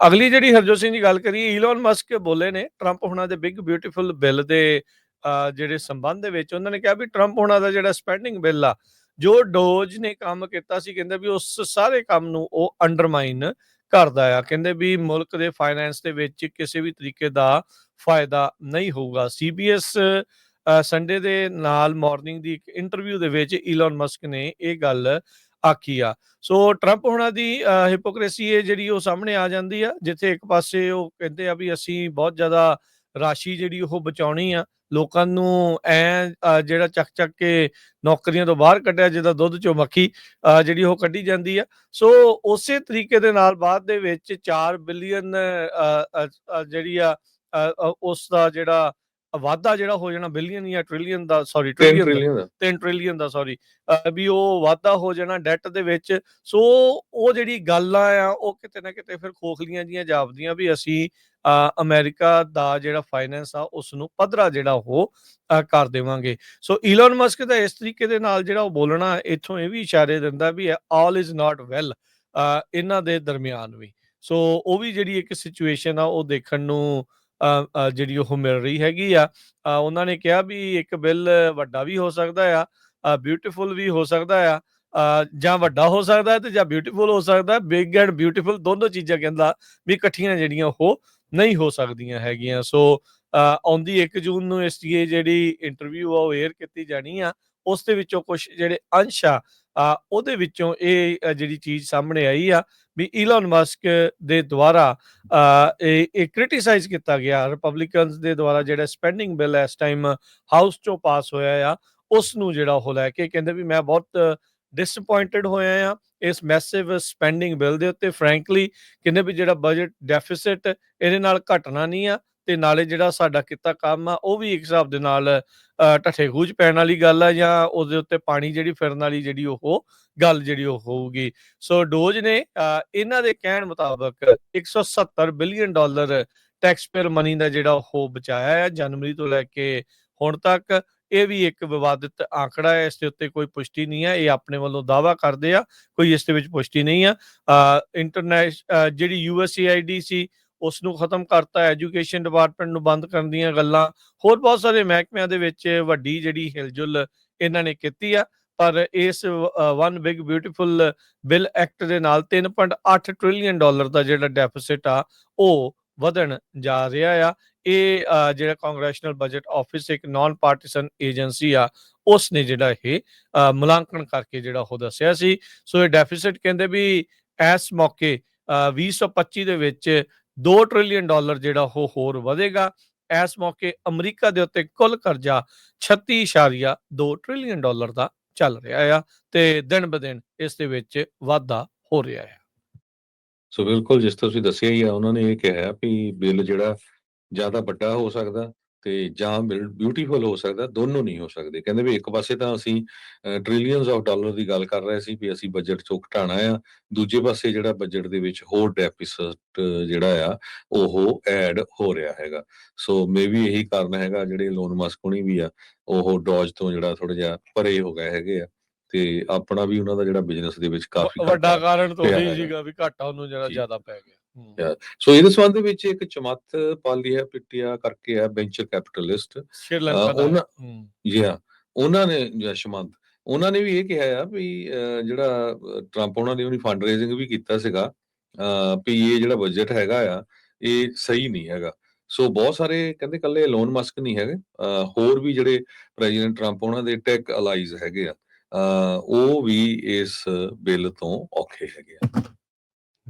ਅਗਲੀ ਜਿਹੜੀ ਹਰਜੋਤ ਸਿੰਘ ਜੀ ਗੱਲ ਕਰੀਏ ਈਲਨ ਮਸਕ ਬੋਲੇ ਨੇ ਟਰੰਪ ਹੁਣਾਂ ਦੇ ਬਿਗ ਬਿਊਟੀਫੁਲ ਬਿੱਲ ਦੇ ਜਿਹੜੇ ਸੰਬੰਧ ਦੇ ਵਿੱਚ, ਉਹਨਾਂ ਨੇ ਕਿਹਾ ਵੀ ਟਰੰਪ ਹੁਣਾਂ ਦਾ ਜਿਹੜਾ ਸਪੈਂਡਿੰਗ ਬਿੱਲ ਆ, ਜੋ ਡੋਜ ਨੇ ਕੰਮ ਕੀਤਾ ਸੀ, ਕਹਿੰਦੇ ਵੀ ਉਸ ਸਾਰੇ ਕੰਮ ਨੂੰ ਉਹ ਅੰਡਰਮਾਈਨ ਕਰਦਾ ਆ। ਕਹਿੰਦੇ ਵੀ ਮੁਲਕ ਦੇ ਫਾਈਨੈਂਸ ਦੇ ਵਿੱਚ ਕਿਸੇ ਵੀ ਤਰੀਕੇ ਦਾ ਫਾਇਦਾ ਨਹੀਂ ਹੋਊਗਾ। ਸੀਬੀਐਸ ਸੰਡੇ ਦੇ ਨਾਲ ਮਾਰਨਿੰਗ ਦੀ ਇੱਕ ਇੰਟਰਵਿਊ ਦੇ ਵਿੱਚ ਈਲਨ ਮਸਕ ਨੇ ਇਹ ਗੱਲ ਆਖੀ ਆ। ਸੋ ਟਰੰਪ ਹੁਣਾਂ ਦੀ ਹਿਪੋਕ੍ਰੇਸੀ ਹੈ ਜਿਹੜੀ ਉਹ ਸਾਹਮਣੇ ਆ ਜਾਂਦੀ ਆ, ਜਿੱਥੇ ਇੱਕ ਪਾਸੇ ਉਹ ਕਹਿੰਦੇ ਆ ਵੀ ਅਸੀਂ ਬਹੁਤ ਜ਼ਿਆਦਾ ਰਾਸ਼ੀ ਜਿਹੜੀ ਉਹ ਬਚਾਉਣੀ ਆ, ਲੋਕਾਂ ਨੂੰ ਐ ਜਿਹੜਾ ਚੱਕ ਚੱਕ ਕੇ ਨੌਕਰੀਆਂ ਤੋਂ ਬਾਹਰ ਕੱਢਿਆ, ਜਿਹਦਾ ਦੁੱਧ, ਚੋਂ ਮੱਖੀ ਜਿਹੜੀ ਉਹ ਕੱਢੀ ਜਾਂਦੀ ਆ। ਸੋ ਉਸੇ ਤਰੀਕੇ ਦੇ ਨਾਲ ਬਾਅਦ ਦੇ ਵਿੱਚ 4 ਬਿਲੀਅਨ ਜਿਹੜੀ ਆ ਉਸ ਦਾ ਜਿਹੜਾ ਵਾਧਾ ਜਿਹੜਾ ਹੋ ਜਾਣਾ ਬਿਲੀਅਨ ਜਾਂ ਟ੍ਰਿਲੀਅਨ ਦਾ ਸੌਰੀ 10 ਟ੍ਰਿਲੀਅਨ ਦਾ 3 ਟ੍ਰਿਲੀਅਨ ਦਾ ਸੌਰੀ ਵੀ ਉਹ ਵਾਧਾ ਹੋ ਜਾਣਾ ਡੈਟ ਦੇ ਵਿੱਚ। ਸੋ ਉਹ ਜਿਹੜੀ ਗੱਲਾਂ ਆ ਉਹ ਕਿਤੇ ਨਾ ਕਿਤੇ ਫਿਰ ਖੋਖਲੀਆਂ ਜੀਆਂ ਜਾਪਦੀਆਂ ਵੀ ਅਸੀਂ ਅਮਰੀਕਾ ਦਾ ਜਿਹੜਾ ਫਾਈਨੈਂਸ ਆ ਉਸ ਨੂੰ ਪੱਧਰਾ ਜਿਹੜਾ ਉਹ ਕਰ ਦੇਵਾਂਗੇ। ਸੋ ਈਲਨ ਮਸਕ ਦਾ ਇਸ ਤਰੀਕੇ ਦੇ ਨਾਲ ਜਿਹੜਾ ਉਹ ਬੋਲਣਾ ਇੱਥੋਂ ਇਹ ਵੀ ਇਸ਼ਾਰੇ ਦਿੰਦਾ ਵੀ ਆਲ ਇਜ਼ ਨਾਟ ਵੈਲ ਇਹਨਾਂ ਦੇ ਦਰਮਿਆਨ ਵੀ। ਸੋ ਉਹ ਵੀ ਜਿਹੜੀ ਇੱਕ ਸਿਚੁਏਸ਼ਨ ਆ ਉਹ ਦੇਖਣ ਨੂੰ ਜਿਹੜੀ ਉਹ ਮਿਲ ਰਹੀ ਹੈਗੀ ਆ ਉਹਨਾਂ ਨੇ ਕਿਹਾ ਵੀ ਇੱਕ ਬਿੱਲ ਵੱਡਾ ਵੀ ਹੋ ਸਕਦਾ ਆ ਬਿਊਟੀਫੁਲ ਵੀ ਹੋ ਸਕਦਾ ਆ ਜਾਂ ਵੱਡਾ ਹੋ ਸਕਦਾ ਹੈ ਤੇ ਜਾਂ ਬਿਊਟੀਫੁਲ ਹੋ ਸਕਦਾ ਹੈ ਬਿਗ ਐਂਡ ਬਿਊਟੀਫੁਲ ਦੋਨੋਂ ਚੀਜ਼ਾਂ ਕਹਿੰਦਾ ਵੀ ਇਕੱਠੀਆਂ ਜਿਹੜੀਆਂ ਉਹ ਨਹੀਂ ਹੋ ਸਕਦੀਆਂ ਹੈਗੀਆਂ। ਸੋ ਆਉਂਦੀ 1 ਜੂਨ ਨੂੰ ਇਸ ਦੀ ਜਿਹੜੀ ਇੰਟਰਵਿਊ ਆ, ਉਹ 에ਅਰ ਕੀਤੀ ਜਾਣੀ ਆ, ਉਸ ਦੇ ਵਿੱਚੋਂ ਕੁਝ ਜਿਹੜੇ ਅੰਸ਼ ਆ ਉਹਦੇ ਵਿੱਚੋਂ ਇਹ ਜਿਹੜੀ ਚੀਜ਼ ਸਾਹਮਣੇ ਆਈ ਆ ਵੀ ਈਲਨ ਮਸਕ ਦੇ ਦੁਆਰਾ ਇਹ ਇਹ ਕ੍ਰਿਟਿਸਾਈਜ਼ ਕੀਤਾ ਗਿਆ। ਰਿਪਬਲਿਕਨਸ ਦੇ ਦੁਆਰਾ ਜਿਹੜਾ ਸਪੈਂਡਿੰਗ ਬਿੱਲ ਇਸ ਟਾਈਮ ਹਾਊਸ ਚੋਂ ਪਾਸ ਹੋਇਆ ਆ ਉਸ ਨੂੰ ਜਿਹੜਾ ਉਹ ਲੈ ਕੇ ਕਹਿੰਦੇ ਵੀ ਮੈਂ ਬਹੁਤ ਡਿਸਪਾਇੰਟਡ ਹੋਇਆ ਆ ਇਸ ਮੈਸਿਵ ਸਪੈਂਡਿੰਗ ਬਿੱਲ ਦੇ ਉੱਤੇ। ਫ੍ਰੈਂਕਲੀ ਕਹਿੰਦੇ ਵੀ ਜਿਹੜਾ ਬਜਟ ਡੈਫਿਸਿਟ ਇਹਦੇ ਨਾਲ ਘਟਣਾ ਨਹੀਂ ਆ ਤੇ ਨਾਲੇ ਜਿਹੜਾ ਸਾਡਾ ਕੀਤਾ ਕੰਮ ਆ, ਉਹ ਵੀ ਇੱਕ ਹਿਸਾਬ ਦੇ ਨਾਲ ਢੱਠੇ ਖੂਜ ਪੈਣ ਵਾਲੀ ਗੱਲ ਆ ਜਾਂ ਉਹਦੇ ਉੱਤੇ ਪਾਣੀ ਜਿਹੜੀ ਫਿਰਨ ਵਾਲੀ ਜਿਹੜੀ ਉਹ ਗੱਲ ਜਿਹੜੀ ਉਹ ਹੋਊਗੀ। ਸੋ ਡੋਜ ਨੇ ਇਹਨਾਂ ਦੇ ਕਹਿਣ ਮੁਤਾਬਕ 170 ਬਿਲੀਅਨ ਡਾਲਰ ਟੈਕਸਪੇਅਰ ਮਨੀ ਦਾ ਜਿਹੜਾ ਉਹ ਬਚਾਇਆ ਹੈ ਜਨਵਰੀ ਤੋਂ ਲੈ ਕੇ ਹੁਣ ਤੱਕ। ਇਹ ਵੀ ਇੱਕ ਵਿਵਾਦਿਤ ਆંકੜਾ ਹੈ, ਇਸ ਦੇ ਉੱਤੇ ਕੋਈ ਪੁਸ਼ਟੀ ਨਹੀਂ ਹੈ ਇਹ ਆਪਣੇ ਵੱਲੋਂ ਦਾਵਾ ਕਰਦੇ ਆ, ਕੋਈ ਇਸ ਦੇ ਵਿੱਚ ਪੁਸ਼ਟੀ ਨਹੀਂ ਆ। ਇੰਟਰਨੈਸ਼ ਜਿਹੜੀ ਯੂਐਸਏਆਈਡੀ ਸੀ ਉਸ ਨੂੰ ਖਤਮ ਕਰਤਾ ਐਜੂਕੇਸ਼ਨ ਡਿਪਾਰਟਮੈਂਟ ਨੂੰ ਬੰਦ ਕਰਨ ਦੀਆਂ ਗੱਲਾਂ ਹੋਰ ਬਹੁਤ ਸਾਰੇ ਮਹਿਕਮਿਆਂ ਦੇ ਵਿੱਚ ਵੱਡੀ ਜਿਹੜੀ ਹਿਲਜੁਲ ਇਹਨਾਂ ਨੇ ਕੀਤੀ ਆ ਪਰ ਇਸ one big beautiful bill act ਦੇ ਨਾਲ 3.8 ਟ੍ਰਿਲੀਅਨ ਡਾਲਰ ਦਾ ਜਿਹੜਾ ਡੈਫਿਸਿਟ ਆ ਉਹ ਵਧਣ ਜਾ ਰਿਹਾ ਆ। ਇਹ ਜਿਹੜਾ ਕਾਂਗਰੈਸ਼ਨਲ ਬਜਟ ਆਫਿਸ ਇੱਕ ਨਾਨ ਪਾਰਟੀਸਨ ਏਜੰਸੀ ਆ ਉਸ ਨੇ ਜਿਹੜਾ ਇਹ ਮੁਲਾਂਕਣ ਕਰਕੇ ਜਿਹੜਾ ਉਹ ਦੱਸਿਆ ਸੀ। ਸੋ ਇਹ ਡੈਫਿਸਿਟ ਕਹਿੰਦੇ ਵੀ ਇਸ ਮੌਕੇ ਅ, 2025 ਦੇ ਵਿੱਚ 2 ਟ੍ਰਿਲੀਅਨ ਡਾਲਰ ਜਿਹੜਾ ਉਹ ਹੋਰ ਵਧੇਗਾ। ਇਸ ਮੌਕੇ ਅਮਰੀਕਾ ਦੇ ਉੱਤੇ ਕੁੱਲ ਕਰਜ਼ਾ 36.2 ਟ੍ਰਿਲੀਅਨ ਡਾਲਰ ਦਾ ਚੱਲ ਰਿਹਾ ਆ ਤੇ ਦਿਨ ਬਦਿਨ ਇਸ ਦੇ ਵਿੱਚ ਵਾਧਾ ਹੋ ਰਿਹਾ ਹੈ ਸੋ ਬਿਲਕੁਲ ਜਿਸ ਤਰ੍ਹਾਂ ਤੁਸੀਂ ਦੱਸਿਆ ਹੀ ਆ, ਉਹਨਾਂ ਨੇ ਇਹ ਕਿਹਾ ਵੀ ਬਿੱਲ ਜਿਹੜਾ ਜ਼ਿਆਦਾ ਵੱਡਾ ਹੋ ਸਕਦਾ। ਤੇ ਜਾਂ ਬਿਊਟੀਫੁਲ ਹੋ ਸਕਦਾ ਦੋਨੋਂ ਨਹੀਂ ਹੋ ਸਕਦੇ ਕਹਿੰਦੇ ਵੀ ਇੱਕ ਪਾਸੇ ਤਾਂ ਅਸੀਂ ਟ੍ਰਿਲੀਅਨਸ ਆਫ ਡਾਲਰ ਦੀ ਗੱਲ ਕਰ ਰਹੇ ਸੀ ਵੀ ਅਸੀਂ ਬਜਟ ਚੋਂ ਘਟਾਣਾ ਆ ਦੂਜੇ ਪਾਸੇ ਜਿਹੜਾ ਬਜਟ ਦੇ ਵਿੱਚ ਹੋਰ ਡੈਫਿਸਿਟ ਜਿਹੜਾ ਆ ਉਹ ਐਡ ਹੋ ਰਿਹਾ ਹੈਗਾ ਸੋ ਮੇਬੀ ਇਹੀ ਕਾਰਨ ਹੈਗਾ ਜਿਹੜੇ ਲੋਨ ਮਸਕੋਣੀ ਵੀ ਆ ਉਹ ਡੋਜ ਤੋਂ ਜਿਹੜਾ ਥੋੜਾ ਜਿਹਾ ਪਰੇ ਹੋ ਗਏ ਹੈਗੇ ਆ ਤੇ ਆਪਣਾ ਵੀ ਉਹਨਾਂ ਦਾ ਜਿਹੜਾ ਬਿਜ਼ਨਸ ਦੇ ਵਿੱਚ ਕਾਫੀ ਵੱਡਾ ਕਾਰਨ ਤਾਂ ਹੈਗਾ। ਸੀਗਾ ਵੀ ਘਾਟਾ ਉਹਨੂੰ ਜਿਹੜਾ। ਜ਼ਿਆਦਾ ਪੈ ਗਿਆ ਹੂੰ। ਸੋ ਇਹਦੇ ਸੰਬੰਧ ਵਿੱਚ ਇੱਕ ਚਮਤ ਪਾਲੀਆ ਪਿੱਟਿਆ ਕਰਕੇ ਆ ਵੈਂਚਰ ਕੈਪੀਟਲਿਸਟ ਸ਼੍ਰੀਲੰਕਾ ਦਾ। ਉਹਨਾਂ-। ਜੀ ਹਾਂ ਉਹਨਾਂ ਨੇ ਯਸ਼ਮੰਤ ਉਹਨਾਂ ਨੇ ਵੀ ਇਹ ਕਿਹਾ ਆ ਵੀ ਜਿਹੜਾ ਟਰੰਪ ਉਹਨਾਂ ਨੇ ਉਹਦੀ ਫੰਡ ਰੇਜ਼ਿੰਗ ਵੀ ਕੀਤਾ ਸੀਗਾ ਵੀ ਇਹ ਜਿਹੜਾ ਬਜਟ ਹੈਗਾ ਆ ਇਹ ਸਹੀ ਨਹੀਂ ਹੈਗਾ। ਸੋ ਬਹੁਤ ਸਾਰੇ ਕਹਿੰਦੇ ਕੱਲੇ ਲੋਨ ਮਸਕ ਨਹੀਂ ਹੈਗੇ ਹੋਰ ਵੀ ਜਿਹੜੇ ਪ੍ਰੈਜ਼ੀਡੈਂਟ ਟਰੰਪ ਉਹਨਾਂ ਦੇ ਟੈਕ ਅਲਾਈਜ਼ ਹੈਗੇ ਆ ਉਹ ਵੀ ਇਸ ਬਿੱਲ ਤੋਂ ਔਖੇ ਹੈਗੇ ਆ।